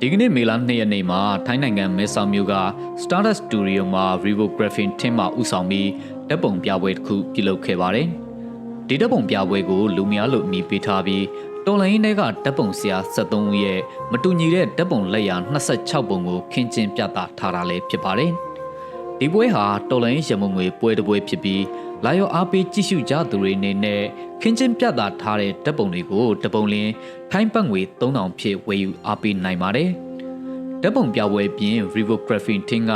ဒီကနေ့မေလ2ရက်နေ့မှာထိုင်းနိုင်ငံမဲဆောက်မြို့က Stardust Studio မှာ Revo Graphing Team မှဦးဆောင်ပြီးတပ်ပုံပြပွဲတစ်ခုပြုလုပ်ခဲ့ပါတယ်။ဒီတပ်ပုံပြပွဲကိုလူများလို့အမည်ပေးထားပြီးတော်လိုင်းတွေကတပ်ပုံဆရာ73ဦးရဲ့မတူညီတဲ့တပ်ပုံလက်ရာ26ပုံကိုခင်းကျင်းပြသထားတာလည်းဖြစ်ပါတယ်။ဒီပွဲဟာတော်လိုင်းရမုံငွေပွဲတစ်ပွဲဖြစ်ပြီး လာရောအားပေးကြည့်ရှုကြသူတွေအနေနဲ့ခင်းကျင်းပြသထားတဲ့တပ်ပုံတွေကိုတပုံလင်းထိုင်းပတ်ငွေ3000ဖြစ်ဝယ်ယူအားပေးနိုင်ပါတယ်။တပ်ပုံပြပွဲပြင် Revo Graphing Team က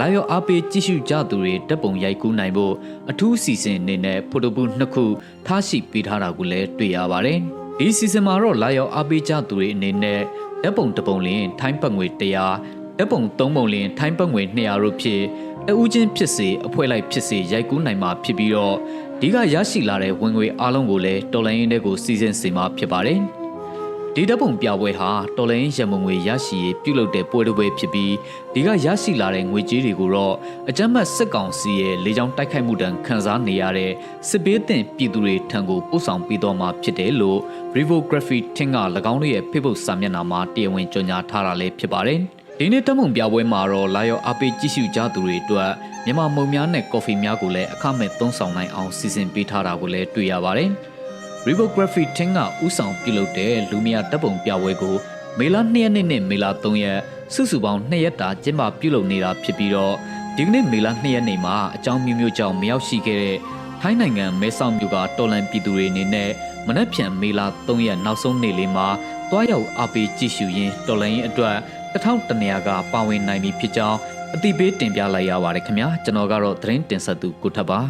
လာရောအားပေးကြည့်ရှုကြသူတွေတပ်ပုံရိုက်ကူးနိုင်ဖို့အထူးစီစဉ်အနေနဲ့ဖိုတိုဘူးနှစ်ခုထားရှိပေးထားတာကိုလည်းတွေ့ရပါတယ်။ဒီစီစဉ်မှာတော့လာရောအားပေးကြသူတွေအနေနဲ့တပ်ပုံတစ်ပုံလင်းထိုင်းပတ်ငွေ100တပ်ပုံ3ပုံလင်းထိုင်းပတ်ငွေ200တို့ဖြစ် အဦးချင်းဖြစ်စေအဖွဲလိုက်ဖြစ်စေရိုက်ကူးနိုင်မှာဖြစ်ပြီးတော့ဒီကရရှိလာတဲ့ဝင်ငွေအားလုံးကိုလည်းတော်လိုင်းရင်းတွေကိုစီစဉ်စေမှာဖြစ်ပါတယ်။ဒီတပ်ပုံပြပွဲဟာတော်လိုင်းရမုံငွေရရှိရေးပြုလုပ်တဲ့ပွဲတစ်ပွဲဖြစ်ပြီးဒီကရရှိလာတဲ့ငွေကြေးတွေကိုတော့အကြမ်းဖက်စစ်ကောင်စီရဲ့လေကြောင်းတိုက်ခိုက်မှုတံခန်းစားနေရတဲ့စစ်ပေးသင့်ပြည်သူတွေထံကိုပို့ဆောင်ပေးတော့မှာဖြစ်တယ်လို့ Revography ထင်က၎င်းတို့ရဲ့ Facebook စာမျက်နှာမှာတရားဝင်ကြေညာထားတာလည်းဖြစ်ပါတယ်။ ဒီနေ့တက်မုံပြပွဲမှာတော့လာရောက်အားပေးကြည့်ရှုကြသူတွေအတွက်မြန်မာမုံများနဲ့ကော်ဖီများကိုလည်းအခမဲ့သုံးဆောင်နိုင်အောင်စီစဉ်ပေးထားတာကိုလည်းတွေ့ရပါတယ်။ Revography ထင်ကဥဆောင်ပြုလုပ်တဲ့လူမယာတပ်ပုံပြပွဲကိုမေလ2ရက်နေ့နဲ့မေလ3ရက်စုစုပေါင်း2ရက်တာကျင်းပပြုလုပ်နေတာဖြစ်ပြီးတော့ဒီကနေ့မေလ2ရက်နေ့မှာအကြောင်းမျိုးမျိုးကြောင့်မရောက်ရှိခဲ့တဲ့ထိုင်းနိုင်ငံမဲဆောက်မြို့ကတော်လန်ပြည်သူတွေအနေနဲ့မနက်ဖြန်မေလ3ရက်နောက်ဆုံးနေ့လေးမှာတွားရောက်အားပေးကြည့်ရှုရင်းတော်လန်ရင်အတွက် တထောင်တနေရာကပါဝင်နိုင်ပြီဖြစ်ကြောင်းအတိပေးတင်ပြလိုက်ရပါတယ်ခင်ဗျာကျွန်တော်ကတော့သတင်းတင်ဆက်သူကိုထပ်ပါ